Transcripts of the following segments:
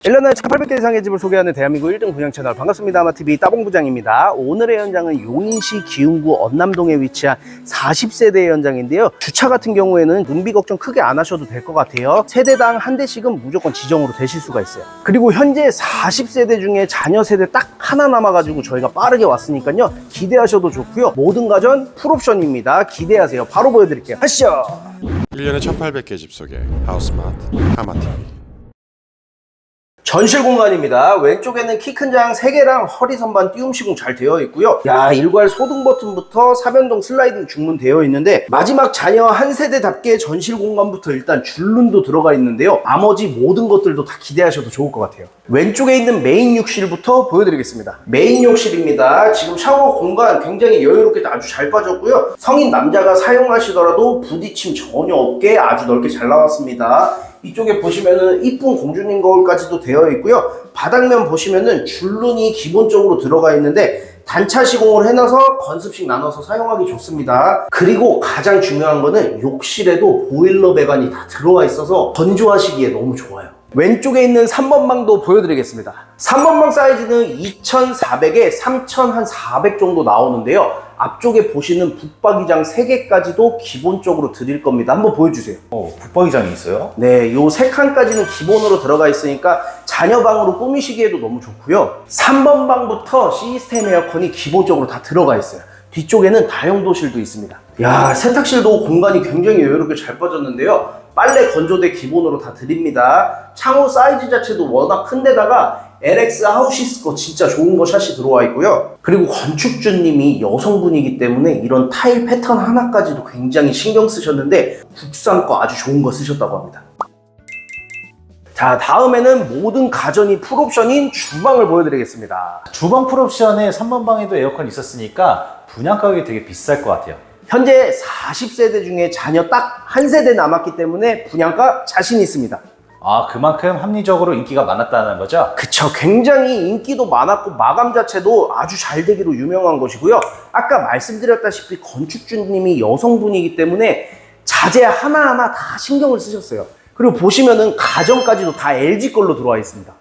1년에 1800개 이상의 집을 소개하는 대한민국 1등 분양 채널 반갑습니다. 아마TV 따봉 부장입니다. 오늘의 현장은 용인시 기흥구 언남동에 위치한 40세대 현장인데요. 주차 같은 경우에는 눈비 걱정 크게 안 하셔도 될 것 같아요. 세대당 한 대씩은 무조건 지정으로 되실 수가 있어요. 그리고 현재 40세대 중에 자녀 세대 딱 하나 남아가지고 저희가 빠르게 왔으니까요. 기대하셔도 좋고요. 모든 가전 풀옵션입니다. 기대하세요. 바로 보여드릴게요. 하시죠. 1년에 1800개 집 소개 하우스마트 하마TV 전실 공간입니다. 왼쪽에는 키 큰 장 3개랑 허리 선반 띄움 시공 잘 되어 있고요. 야, 일괄 소등 버튼부터 사변동 슬라이딩 중문 되어 있는데 마지막 자녀 한 세대답게 전실 공간부터 일단 줄눈도 들어가 있는데요. 나머지 모든 것들도 다 기대하셔도 좋을 것 같아요. 왼쪽에 있는 메인 욕실부터 보여드리겠습니다. 메인 욕실입니다. 지금 샤워 공간 굉장히 여유롭게 아주 잘 빠졌고요. 성인 남자가 사용하시더라도 부딪힘 전혀 없게 아주 넓게 잘 나왔습니다. 이쪽에 보시면은 이쁜 공주님 거울까지도 되어 있고요. 바닥면 보시면은 줄눈이 기본적으로 들어가 있는데 단차 시공을 해놔서 건습식 나눠서 사용하기 좋습니다. 그리고 가장 중요한 거는 욕실에도 보일러 배관이 다 들어와 있어서 건조하시기에 너무 좋아요. 왼쪽에 있는 3번 방도 보여드리겠습니다. 3번 방 사이즈는 2,400에 3,400 정도 나오는데요. 앞쪽에 보시는 붙박이장 3개까지도 기본적으로 드릴 겁니다. 한번 보여주세요. 어, 붙박이장이 있어요? 네, 요세 칸까지는 기본으로 들어가 있으니까 자녀 방으로 꾸미시기에도 너무 좋고요. 3번 방부터 시스템 에어컨이 기본적으로 다 들어가 있어요. 뒤쪽에는 다용도실도 있습니다. 야, 세탁실도 공간이 굉장히 여유롭게 잘 빠졌는데요. 빨래 건조대 기본으로 다 드립니다. 창호 사이즈 자체도 워낙 큰데다가 LX 하우시스 거 진짜 좋은 거 샷이 들어와 있고요. 그리고 건축주님이 여성분이기 때문에 이런 타일 패턴 하나까지도 굉장히 신경 쓰셨는데 국산 거 아주 좋은 거 쓰셨다고 합니다. 자, 다음에는 모든 가전이 풀옵션인 주방을 보여드리겠습니다. 주방 풀옵션에 3번 방에도 에어컨 있었으니까 분양 가격이 되게 비쌀 것 같아요. 현재 40세대 중에 자녀 딱 한 세대 남았기 때문에 분양가 자신 있습니다. 아, 그만큼 합리적으로 인기가 많았다는 거죠? 그쵸. 굉장히 인기도 많았고 마감 자체도 아주 잘 되기로 유명한 것이고요. 아까 말씀드렸다시피 건축주님이 여성분이기 때문에 자재 하나하나 다 신경을 쓰셨어요. 그리고 보시면은 가전까지도 다 LG 걸로 들어와 있습니다.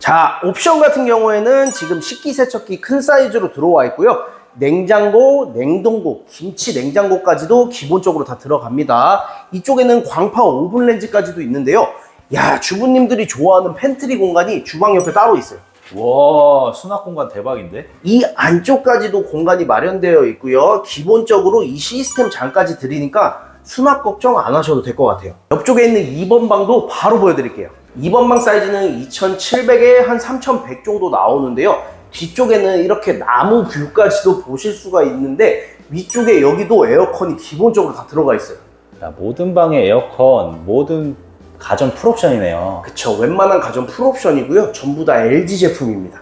자, 옵션 같은 경우에는 지금 식기세척기 큰 사이즈로 들어와 있고요. 냉장고, 냉동고, 김치 냉장고까지도 기본적으로 다 들어갑니다. 이쪽에는 광파 오븐 렌즈까지도 있는데요. 야, 주부님들이 좋아하는 팬트리 공간이 주방 옆에 따로 있어요. 와, 수납 공간 대박인데? 이 안쪽까지도 공간이 마련되어 있고요. 기본적으로 이 시스템 장까지 드리니까 수납 걱정 안 하셔도 될 것 같아요. 옆쪽에 있는 2번 방도 바로 보여드릴게요. 2번 방 사이즈는 2,700에 한 3,100 정도 나오는데요. 뒤쪽에는 이렇게 나무 뷰까지도 보실 수가 있는데 위쪽에 여기도 에어컨이 기본적으로 다 들어가 있어요. 야, 모든 방에 에어컨, 모든 가전 풀옵션이네요. 그쵸. 웬만한 가전 풀옵션이고요. 전부 다 LG 제품입니다.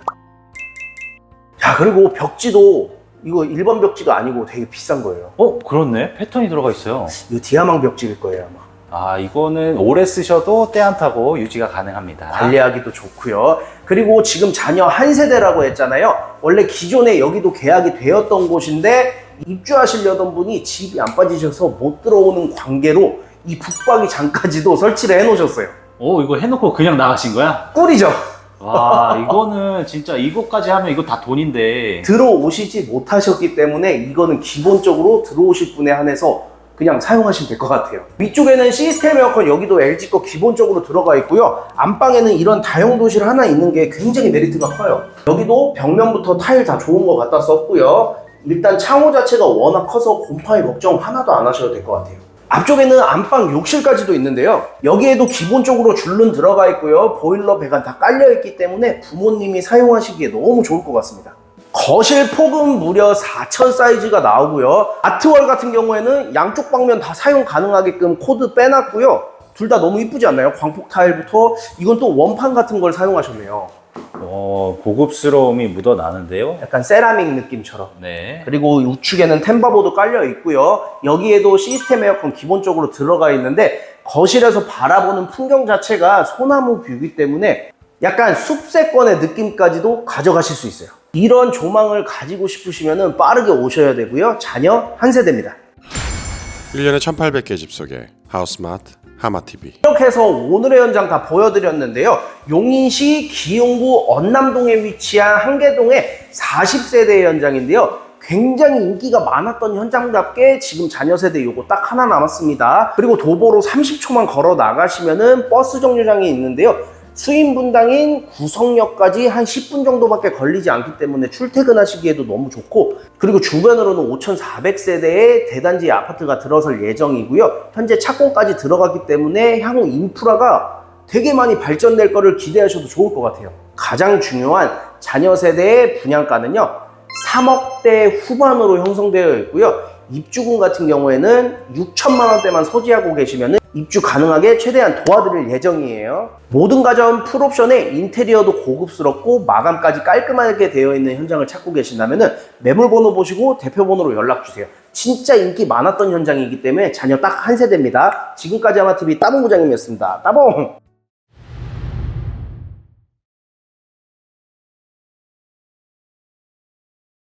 자, 그리고 벽지도 이거 일반 벽지가 아니고 되게 비싼 거예요. 어, 그렇네. 패턴이 들어가 있어요. 이거 디아망 벽지일 거예요, 아마. 아, 이거는 오래 쓰셔도 때 안 타고 유지가 가능합니다. 관리하기도 좋고요. 그리고 지금 자녀 한 세대라고 했잖아요. 원래 기존에 여기도 계약이 되었던 곳인데 입주하시려던 분이 집이 안 빠지셔서 못 들어오는 관계로 이 붙박이 장까지도 설치를 해놓으셨어요. 오, 이거 해놓고 그냥 나가신 거야? 꿀이죠. 와, 이거는 진짜 이거까지 하면 이거 다 돈인데. 들어오시지 못하셨기 때문에 이거는 기본적으로 들어오실 분에 한해서 그냥 사용하시면 될 것 같아요. 위쪽에는 시스템 에어컨 여기도 LG 거 기본적으로 들어가 있고요. 안방에는 이런 다용 도실 하나 있는 게 굉장히 메리트가 커요. 여기도 벽면부터 타일 다 좋은 거 갖다 썼고요. 일단 창호 자체가 워낙 커서 곰팡이 걱정 하나도 안 하셔도 될 것 같아요. 앞쪽에는 안방 욕실까지도 있는데요. 여기에도 기본적으로 줄눈 들어가 있고요. 보일러 배관 다 깔려 있기 때문에 부모님이 사용하시기에 너무 좋을 것 같습니다. 거실 폭은 무려 4천 사이즈가 나오고요. 아트월 같은 경우에는 양쪽 방면 다 사용 가능하게끔 코드 빼놨고요. 둘 다 너무 이쁘지 않나요? 광폭 타일부터 이건 또 원판 같은 걸 사용하셨네요. 어, 고급스러움이 묻어나는데요. 약간 세라믹 느낌처럼. 네. 그리고 우측에는 템바보도 깔려 있고요. 여기에도 시스템 에어컨 기본적으로 들어가 있는데 거실에서 바라보는 풍경 자체가 소나무 뷰이기 때문에 약간 숲세권의 느낌까지도 가져가실 수 있어요. 이런 조망을 가지고 싶으시면 빠르게 오셔야 되고요. 자녀 한 세대입니다. 1년에 1800개 집 소개 하우스마트 하마TV 이렇게 해서 오늘의 현장 다 보여드렸는데요. 용인시 기흥구 언남동에 위치한 한계동의 40세대 현장인데요. 굉장히 인기가 많았던 현장답게 지금 자녀 세대 요거 딱 하나 남았습니다. 그리고 도보로 30초만 걸어 나가시면은 버스 정류장이 있는데요. 수인 분당인 구성역까지 한 10분 정도밖에 걸리지 않기 때문에 출퇴근하시기에도 너무 좋고 그리고 주변으로는 5,400세대의 대단지 아파트가 들어설 예정이고요. 현재 착공까지 들어갔기 때문에 향후 인프라가 되게 많이 발전될 거를 기대하셔도 좋을 것 같아요. 가장 중요한 자녀 세대의 분양가는요. 3억대 후반으로 형성되어 있고요. 입주금 같은 경우에는 6천만 원대만 소지하고 계시면 입주 가능하게 최대한 도와드릴 예정이에요. 모든 가전 풀옵션에 인테리어도 고급스럽고 마감까지 깔끔하게 되어 있는 현장을 찾고 계신다면 매물 번호 보시고 대표 번호로 연락 주세요. 진짜 인기 많았던 현장이기 때문에 자녀 딱 한 세대입니다. 지금까지 아마TV 따봉 부장님이었습니다. 따봉!